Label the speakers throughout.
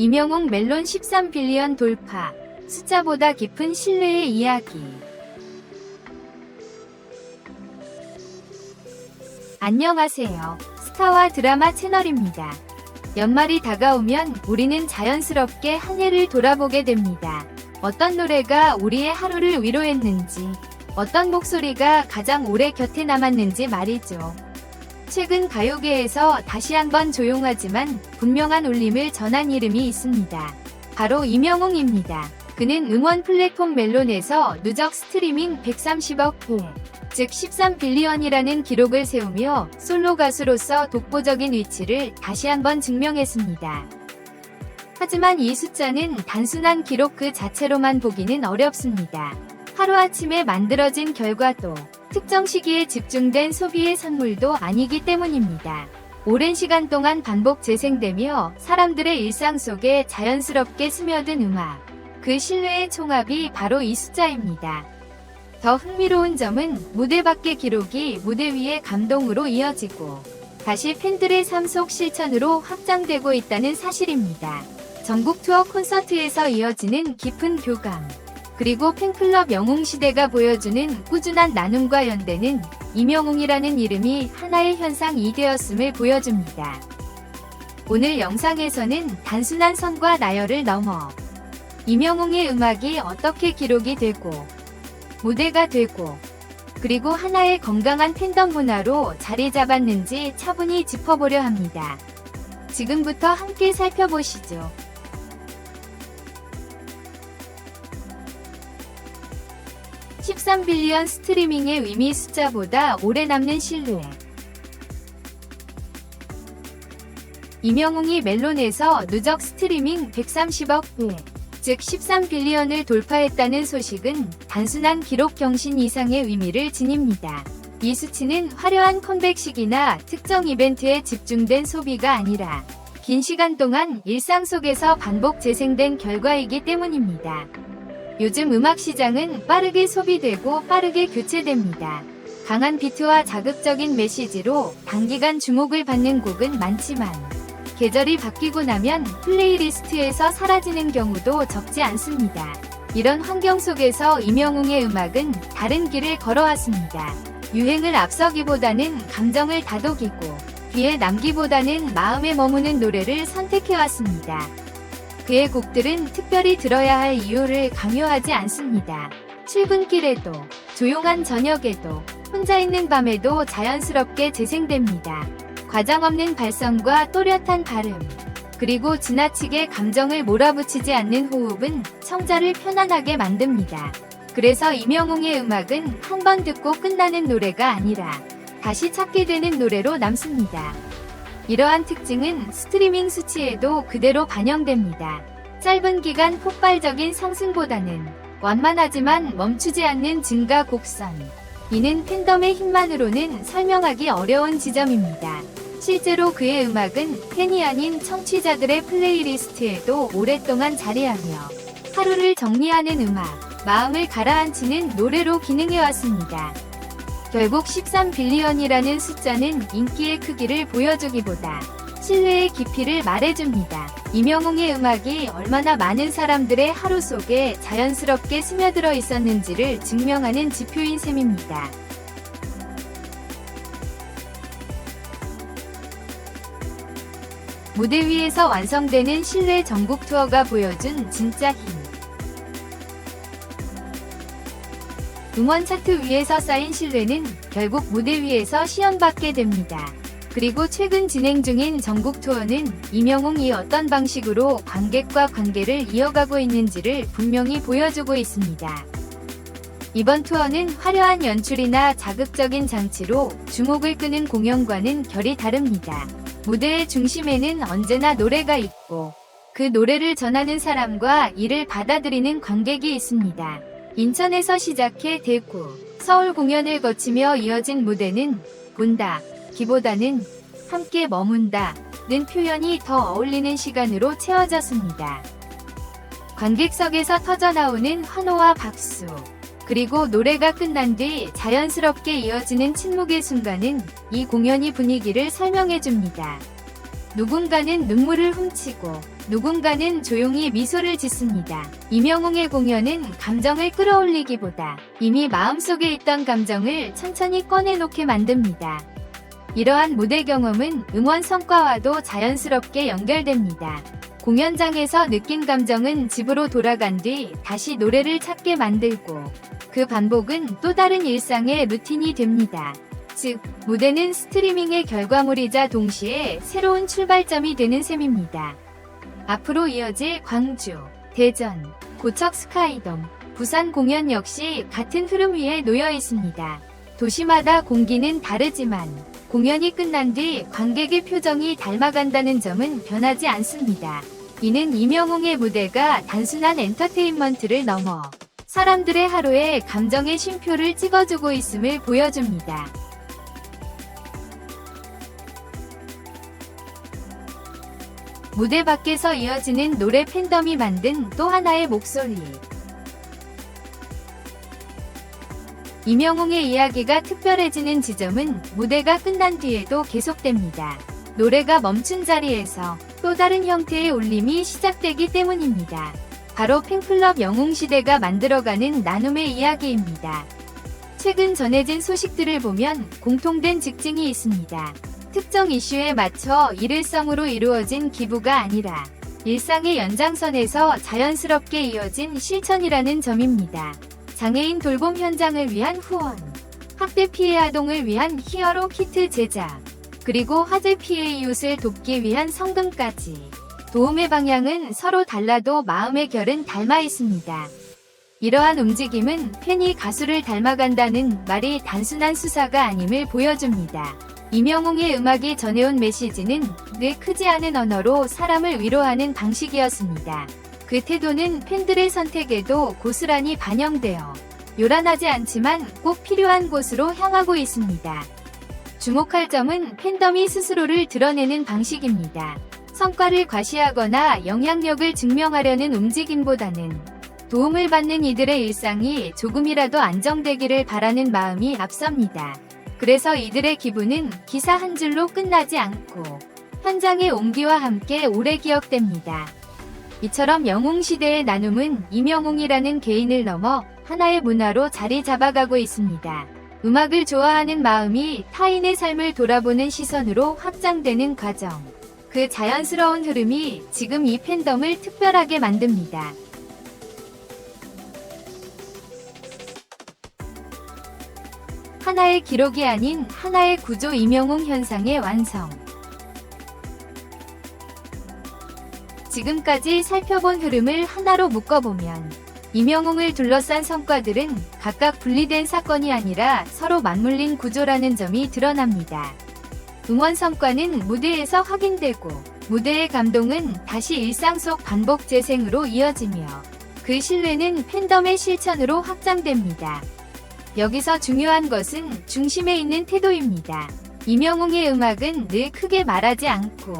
Speaker 1: 이명웅 멜론 13빌리언 돌파. 숫자보다 깊은 신뢰의 이야기. 안녕하세요. 스타와 드라마 채널입니다. 연말이 다가오면 우리는 자연스럽게 한 해를 돌아보게 됩니다. 어떤 노래가 우리의 하루를 위로했는지, 어떤 목소리가 가장 오래 곁에 남았는지 말이죠. 최근 가요계에서 다시 한번 조용하지만 분명한 울림을 전한 이름이 있습니다. 바로 이명웅입니다. 그는 음원 플랫폼 멜론에서 누적 스트리밍 130억 회, 즉 13빌리언이라는 기록을 세우며 솔로 가수로서 독보적인 위치를 다시 한번 증명했습니다. 하지만 이 숫자는 단순한 기록 그 자체로만 보기는 어렵습니다. 하루아침에 만들어진 결과도 특정 시기에 집중된 소비의 선물도 아니기 때문입니다. 오랜 시간 동안 반복 재생되며 사람들의 일상 속에 자연스럽게 스며든 음악. 그 신뢰의 총합이 바로 이 숫자입니다. 더 흥미로운 점은 무대 밖의 기록이 무대 위의 감동으로 이어지고 다시 팬들의 삶 속 실천으로 확장되고 있다는 사실입니다. 전국 투어 콘서트에서 이어지는 깊은 교감, 그리고 팬클럽 영웅시대가 보여주는 꾸준한 나눔과 연대는 이명웅이라는 이름이 하나의 현상이 되었음을 보여줍니다. 오늘 영상에서는 단순한 선과 나열을 넘어 이명웅의 음악이 어떻게 기록이 되고 무대가 되고 그리고 하나의 건강한 팬덤 문화로 자리 잡았는지 차분히 짚어보려 합니다. 지금부터 함께 살펴보시죠. 13빌리언 스트리밍의 의미 숫자보다 오래 남는 신뢰. 이명웅이 멜론에서 누적 스트리밍 130억 회, 즉 13빌리언을 돌파했다는 소식은 단순한 기록 경신 이상의 의미를 지닙니다. 이 수치는 화려한 컴백식이나 특정 이벤트에 집중된 소비가 아니라 긴 시간 동안 일상 속에서 반복 재생된 결과이기 때문입니다. 요즘 음악 시장은 빠르게 소비되고 빠르게 교체됩니다. 강한 비트와 자극적인 메시지로 단기간 주목을 받는 곡은 많지만 계절이 바뀌고 나면 플레이리스트에서 사라지는 경우도 적지 않습니다. 이런 환경 속에서 이명웅의 음악은 다른 길을 걸어왔습니다. 유행을 앞서기보다는 감정을 다독이고 귀에 남기보다는 마음에 머무는 노래를 선택해왔습니다. 그의 곡들은 특별히 들어야 할 이유를 강요하지 않습니다. 출근길에도, 조용한 저녁에도, 혼자 있는 밤에도 자연스럽게 재생됩니다. 과장 없는 발성과 또렷한 발음, 그리고 지나치게 감정을 몰아붙이지 않는 호흡은 청자를 편안하게 만듭니다. 그래서 이명웅의 음악은 한 번 듣고 끝나는 노래가 아니라 다시 찾게 되는 노래로 남습니다. 이러한 특징은 스트리밍 수치에도 그대로 반영됩니다. 짧은 기간 폭발적인 상승보다는 완만하지만 멈추지 않는 증가 곡선. 이는 팬덤의 힘만으로는 설명하기 어려운 지점입니다. 실제로 그의 음악은 팬이 아닌 청취자들의 플레이리스트에도 오랫동안 자리하며 하루를 정리하는 음악, 마음을 가라앉히는 노래로 기능해왔습니다. 결국 13빌리언이라는 숫자는 인기의 크기를 보여주기보다 신뢰의 깊이를 말해줍니다. 이명웅의 음악이 얼마나 많은 사람들의 하루 속에 자연스럽게 스며들어 있었는지를 증명하는 지표인 셈입니다. 무대 위에서 완성되는 실내 전국 투어가 보여준 진짜 힘. 음원 차트 위에서 쌓인 신뢰는 결국 무대 위에서 시험받게 됩니다. 그리고 최근 진행 중인 전국 투어는 이명웅이 어떤 방식으로 관객과 관계를 이어가고 있는지를 분명히 보여주고 있습니다. 이번 투어는 화려한 연출이나 자극적인 장치로 주목을 끄는 공연과는 결이 다릅니다. 무대의 중심에는 언제나 노래가 있고 그 노래를 전하는 사람과 이를 받아들이는 관객이 있습니다. 인천에서 시작해 대구, 서울 공연을 거치며 이어진 무대는 본다, 기보다는 함께 머문다 는 표현이 더 어울리는 시간으로 채워졌습니다. 관객석에서 터져나오는 환호와 박수, 그리고 노래가 끝난 뒤 자연스럽게 이어지는 침묵의 순간은 이 공연이 분위기를 설명해 줍니다. 누군가는 눈물을 훔치고 누군가는 조용히 미소를 짓습니다. 이명웅의 공연은 감정을 끌어올리기보다 이미 마음속에 있던 감정을 천천히 꺼내놓게 만듭니다. 이러한 무대 경험은 응원 성과와도 자연스럽게 연결됩니다. 공연장에서 느낀 감정은 집으로 돌아간 뒤 다시 노래를 찾게 만들고 그 반복은 또 다른 일상의 루틴이 됩니다. 즉, 무대는 스트리밍의 결과물이자 동시에 새로운 출발점이 되는 셈입니다. 앞으로 이어질 광주, 대전, 고척 스카이돔, 부산 공연 역시 같은 흐름 위에 놓여 있습니다. 도시마다 공기는 다르지만 공연이 끝난 뒤 관객의 표정이 닮아간다는 점은 변하지 않습니다. 이는 이명웅의 무대가 단순한 엔터테인먼트를 넘어 사람들의 하루에 감정의 쉼표를 찍어주고 있음을 보여줍니다. 무대 밖에서 이어지는 노래 팬덤이 만든 또 하나의 목소리. 이명웅의 이야기가 특별해지는 지점은 무대가 끝난 뒤에도 계속됩니다. 노래가 멈춘 자리에서 또 다른 형태의 울림이 시작되기 때문입니다. 바로 팬클럽 영웅 시대가 만들어가는 나눔의 이야기입니다. 최근 전해진 소식들을 보면 공통된 직증이 있습니다. 특정 이슈에 맞춰 일일성으로 이루어진 기부가 아니라 일상의 연장선에서 자연스럽게 이어진 실천이라는 점입니다. 장애인 돌봄 현장을 위한 후원, 학대 피해 아동을 위한 히어로 키트 제작, 그리고 화재 피해 이웃을 돕기 위한 성금까지. 도움의 방향은 서로 달라도 마음의 결은 닮아 있습니다. 이러한 움직임은 팬이 가수를 닮아간다는 말이 단순한 수사가 아님을 보여줍니다. 이명웅의 음악이 전해온 메시지는 늘 크지 않은 언어로 사람을 위로하는 방식이었습니다. 그 태도는 팬들의 선택에도 고스란히 반영되어 요란하지 않지만 꼭 필요한 곳으로 향하고 있습니다. 주목할 점은 팬덤이 스스로를 드러내는 방식입니다. 성과를 과시하거나 영향력을 증명하려는 움직임보다는 도움을 받는 이들의 일상이 조금이라도 안정되기를 바라는 마음이 앞섭니다. 그래서 이들의 기분은 기사 한 줄로 끝나지 않고 현장의 온기와 함께 오래 기억됩니다. 이처럼 영웅시대의 나눔은 이명웅이라는 개인을 넘어 하나의 문화로 자리 잡아가고 있습니다. 음악을 좋아하는 마음이 타인의 삶을 돌아보는 시선으로 확장되는 과정. 그 자연스러운 흐름이 지금 이 팬덤을 특별하게 만듭니다. 하나의 기록이 아닌 하나의 구조 이명웅 현상의 완성. 지금까지 살펴본 흐름을 하나로 묶어보면 이명웅을 둘러싼 성과들은 각각 분리된 사건이 아니라 서로 맞물린 구조라는 점이 드러납니다. 응원 성과는 무대에서 확인되고 무대의 감동은 다시 일상 속 반복 재생으로 이어지며 그 신뢰는 팬덤의 실천으로 확장됩니다. 여기서 중요한 것은 중심에 있는 태도입니다. 이명웅의 음악은 늘 크게 말하지 않고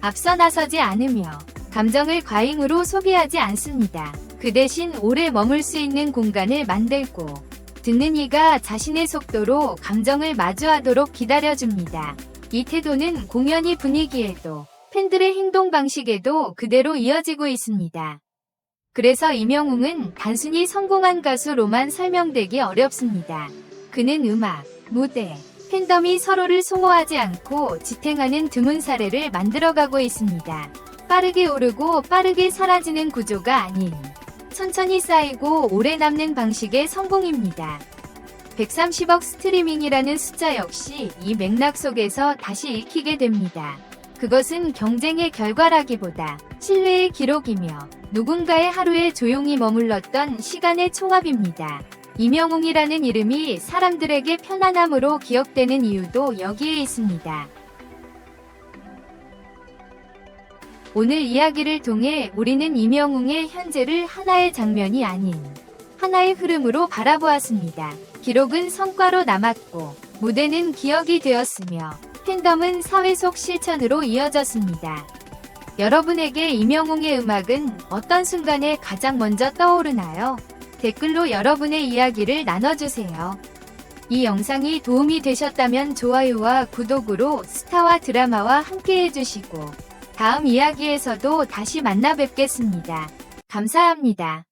Speaker 1: 앞서 나서지 않으며 감정을 과잉으로 소비하지 않습니다. 그 대신 오래 머물 수 있는 공간을 만들고 듣는 이가 자신의 속도로 감정을 마주하도록 기다려줍니다. 이 태도는 공연이 분위기에도 팬들의 행동 방식에도 그대로 이어지고 있습니다. 그래서 이명웅은 단순히 성공한 가수로만 설명되기 어렵습니다. 그는 음악, 무대, 팬덤이 서로를 소모하지 않고 지탱하는 드문 사례를 만들어가고 있습니다. 빠르게 오르고 빠르게 사라지는 구조가 아닌 천천히 쌓이고 오래 남는 방식의 성공입니다. 130억 스트리밍이라는 숫자 역시 이 맥락 속에서 다시 읽히게 됩니다. 그것은 경쟁의 결과라기보다 신뢰의 기록이며 누군가의 하루에 조용히 머물렀던 시간의 총합입니다. 이명웅이라는 이름이 사람들에게 편안함으로 기억되는 이유도 여기에 있습니다. 오늘 이야기를 통해 우리는 이명웅의 현재를 하나의 장면이 아닌 하나의 흐름으로 바라보았습니다. 기록은 성과로 남았고 무대는 기억이 되었으며 팬덤은 사회 속 실천으로 이어졌습니다. 여러분에게 이명웅의 음악은 어떤 순간에 가장 먼저 떠오르나요? 댓글로 여러분의 이야기를 나눠주세요. 이 영상이 도움이 되셨다면 좋아요와 구독으로 스타와 드라마와 함께 해주시고 다음 이야기에서도 다시 만나 뵙겠습니다. 감사합니다.